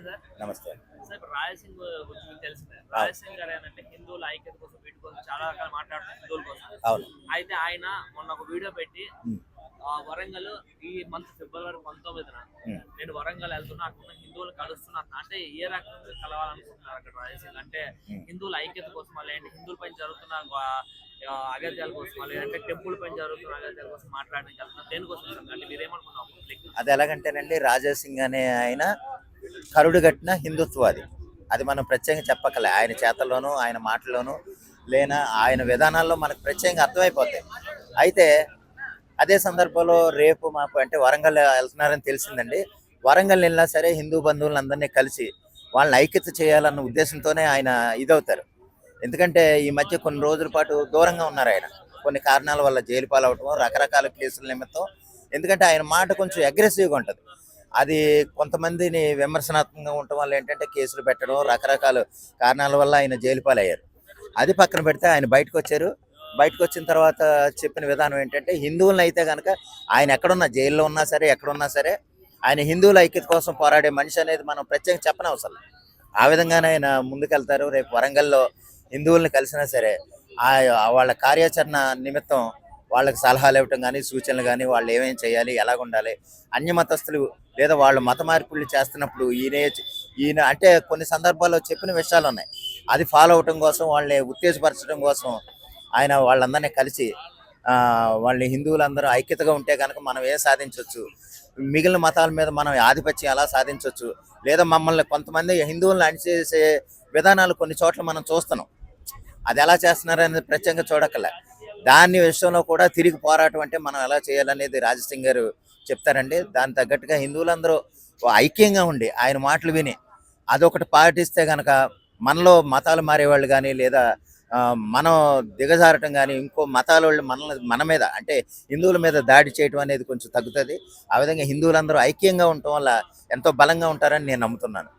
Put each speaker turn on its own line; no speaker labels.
నమస్తే సార్
నమస్తే
సార్ రాయలసీమ గురించి మీకు తెలిసిందే. రాయలసీమ గారు ఏంటంటే హిందువుల ఐక్యత కోసం వీటి కోసం చాలా రకాలు మాట్లాడుతున్నారు హిందువుల కోసం.
అవును.
అయితే ఆయన మొన్న ఒక వీడియో పెట్టి. ఆ వరంగల్ ఈ మంత్ ఫిబ్రవరి పంతొమ్మిదిన. నేను వరంగల్ వెళ్తున్నా అక్కడ హిందువులు కలుస్తున్నా అంటే ఏ రకంగా కలవాలనుకుంటున్నారు అక్కడ రాయలసీమ? అంటే. హిందువుల ఐక్యత కోసం ఏంటి? హిందువుల పైన జరుగుతున్న అగత్యాల కోసం అంటే టెంపుల్ పైన జరుగుతున్న అగత్యాల కోసం మాట్లాడడానికి వెళ్తున్నారు దేనికోసం? అంటే మీరేమనుకున్నాం
అది ఎలాగంటేనండి రాజాసింగ్ అనే ఆయన కరుడు కట్టిన హిందుత్వాది. అది మనం ప్రత్యేకంగా చెప్పకలే. ఆయన చేతల్లోనూ ఆయన మాటల్లోనూ లేన ఆయన విధానాల్లో మనకు ప్రత్యేకంగా అర్థమైపోతాయి. అయితే అదే సందర్భంలో రేపు మాకు అంటే వరంగల్ వెళ్తున్నారని తెలిసిందండి. వరంగల్ వెళ్ళినా సరే హిందూ బంధువులందరినీ కలిసి వాళ్ళని ఐక్యత చేయాలన్న ఉద్దేశంతోనే ఆయన ఇదవుతారు. ఎందుకంటే ఈ మధ్య కొన్ని రోజుల పాటు దూరంగా ఉన్నారు ఆయన. కొన్ని కారణాల వల్ల జైలు పాలవటం రకరకాల కేసుల నిమిత్తం. ఎందుకంటే ఆయన మాట కొంచెం అగ్రెసివ్గా ఉంటుంది. అది కొంతమందిని విమర్శనాత్మకంగా ఉండటం వల్ల ఏంటంటే కేసులు పెట్టడం రకరకాల కారణాల వల్ల ఆయన జైలు పాలయ్యారు. అది పక్కన పెడితే ఆయన బయటకు వచ్చారు. బయటకు వచ్చిన తర్వాత చెప్పిన విధానం ఏంటంటే హిందువులను అయితే కనుక ఆయన ఎక్కడున్నా జైల్లో ఉన్నా సరే ఎక్కడున్నా సరే ఆయన హిందువుల ఐక్యత కోసం పోరాడే మనిషి అనేది మనం ప్రత్యేకంగా చెప్పనవసరం. ఆ విధంగానే ఆయన ముందుకెళ్తారు. రేపు వరంగల్లో హిందువుల్ని కలిసినా సరే ఆ వాళ్ళ కార్యాచరణ నిమిత్తం వాళ్ళకి సలహాలు ఇవ్వటం కానీ సూచనలు కానీ వాళ్ళు ఏమేమి చేయాలి ఎలాగ ఉండాలి అన్య మతస్థులు లేదా వాళ్ళు మత మార్పులు చేస్తున్నప్పుడు ఈయన ఈయన అంటే కొన్ని సందర్భాల్లో చెప్పిన విషయాలు ఉన్నాయి. అది ఫాలో అవటం కోసం వాళ్ళని ఉత్తేజపరచడం కోసం ఆయన వాళ్ళందరినీ కలిసి వాళ్ళని హిందువులందరూ ఐక్యతగా ఉంటే కనుక మనం ఏం సాధించవచ్చు మిగిలిన మతాల మీద మనం ఆధిపత్యం ఎలా సాధించవచ్చు లేదా మమ్మల్ని కొంతమంది హిందువులను అణిచేసే విధానాలు కొన్ని చోట్ల మనం చూస్తున్నాం. అది ఎలా చేస్తున్నారనేది ప్రత్యేకంగా చూడక్కలే దాని విషయంలో కూడా తిరిగి పోరాటం అంటే మనం ఎలా చేయాలనేది రాజసింగ్ గారు చెప్తారండి. దాని తగ్గట్టుగా హిందువులందరూ ఐక్యంగా ఉండి ఆయన మాటలు విని అదొకటి పాటిస్తే కనుక మనలో మతాలు మారేవాళ్ళు కానీ లేదా మనం దిగజారటం కానీ ఇంకో మతాల వాళ్ళు మన మన మీద అంటే హిందువుల మీద దాడి చేయటం అనేది కొంచెం తగ్గుతుంది. ఆ విధంగా హిందువులందరూ ఐక్యంగా ఉండటం వల్ల ఎంతో బలంగా ఉంటారని నేను నమ్ముతున్నాను.